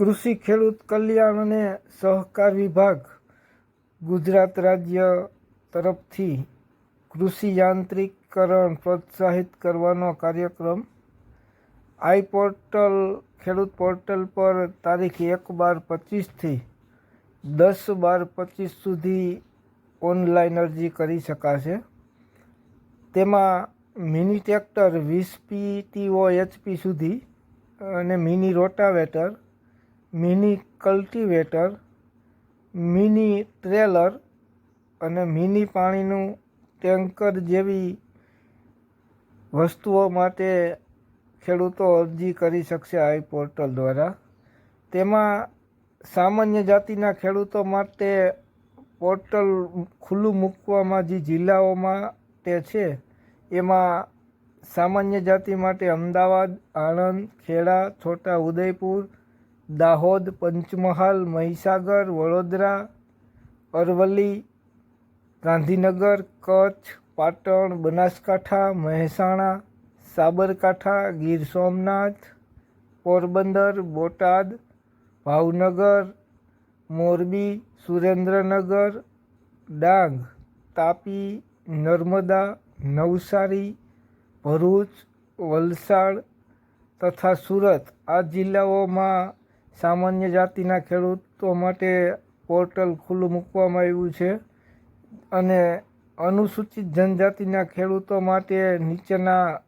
કૃષિ ખેડૂત કલ્યાણ અને સહકાર વિભાગ ગુજરાત રાજ્ય તરફથી કૃષિ યાંત્રિકરણ પ્રોત્સાહિત કરવાનો કાર્યક્રમ આઈ પોર્ટલ, ખેડૂત પોર્ટલ પર તારીખ એક બાર પચીસથી દસ બાર પચીસ સુધી ઓનલાઈન અરજી કરી શકાશે. તેમાં મિની ટ્રેક્ટર, વીસ પીટીઓ એચપી સુધી અને mini rotavator mini cultivator, mini trailer અને મિની પાણીનું ટેન્કર જેવી વસ્તુઓ માટે ખેડૂતો અરજી કરી શકશે આઈ પોર્ટલ દ્વારા. તેમાં સામાન્ય જાતિના ખેડૂતો માટે પોર્ટલ ખુલ્લું મૂકવામાં જે જિલ્લાઓમાં તે છે, એમાં સામાન્ય જાતિ માટે અમદાવાદ, આણંદ, ખેડા, છોટા ઉદયપુર દાહોદ, પંચમહાલ, મહીસાગર, વડોદરા, અરવલ્લી, ગાંધીનગર, કચ્છ, પાટણ, બનાસકાંઠા, મહેસાણા, સાબરકાંઠા, ગીર સોમનાથ, પોરબંદર, બોટાદ, ભાવનગર, મોરબી, સુરેન્દ્રનગર, ડાંગ, તાપી, નર્મદા, નવસારી, ભરૂચ, વલસાડ તથા સુરત આ જિલ્લાઓમાં સામાન્ય જાતિના ખેડૂતો માટે પોર્ટલ ખુલ્લું મૂકવામાં આવ્યું છે અને અનુસૂચિત જનજાતિના ખેડૂતો માટે નીચેના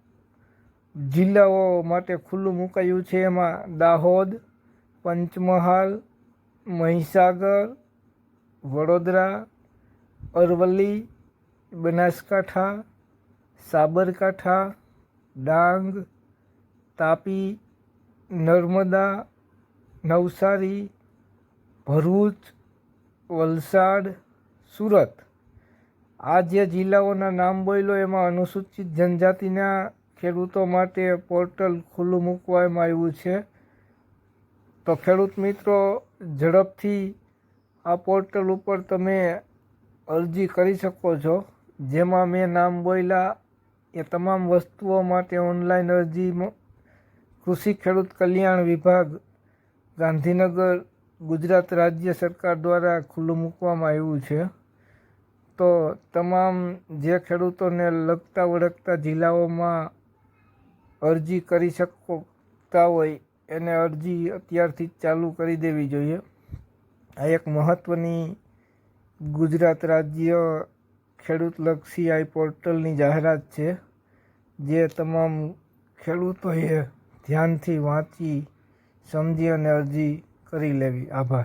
જિલ્લાઓ માટે ખુલ્લું મુકાયું છે. એમાં દાહોદ, પંચમહાલ, મહીસાગર, વડોદરા, અરવલ્લી, બનાસકાંઠા, સાબરકાંઠા, ડાંગ, તાપી, નર્મદા નવસારી, ભરૂચ, વલસાડ, સુરત. આ જે જિલ્લાઓના નામ બોલ્યો એમાં અનુસૂચિત જનજાતિના ખેડૂતો માટે પોર્ટલ ખુલ્લું મૂકવામાં આવ્યું છે. તો ખેડૂત મિત્રો, ઝડપથી આ પોર્ટલ ઉપર તમે અરજી કરી શકો છો. જેમાં મેં નામ બોલ્યા એ તમામ વસ્તુઓ માટે ઓનલાઈન અરજી કૃષિ ખેડૂત કલ્યાણ વિભાગ ગાંધીનગર ગુજરાત રાજ્ય સરકાર દ્વારા ખુલ્લું મૂકવામાં આવ્યું છે. તો તમામ જે ખેડૂતોને લગતા વળગતા જિલ્લાઓમાં અરજી કરી શકતા હોય એને અરજી અત્યારથી જ ચાલુ કરી દેવી જોઈએ. આ એક મહત્ત્વની ગુજરાત રાજ્ય ખેડૂતલક્ષી આઈ પોર્ટલની જાહેરાત છે, જે તમામ ખેડૂતોએ ધ્યાનથી વાંચી સમજી અને અરજી કરી લેવી. આભાર.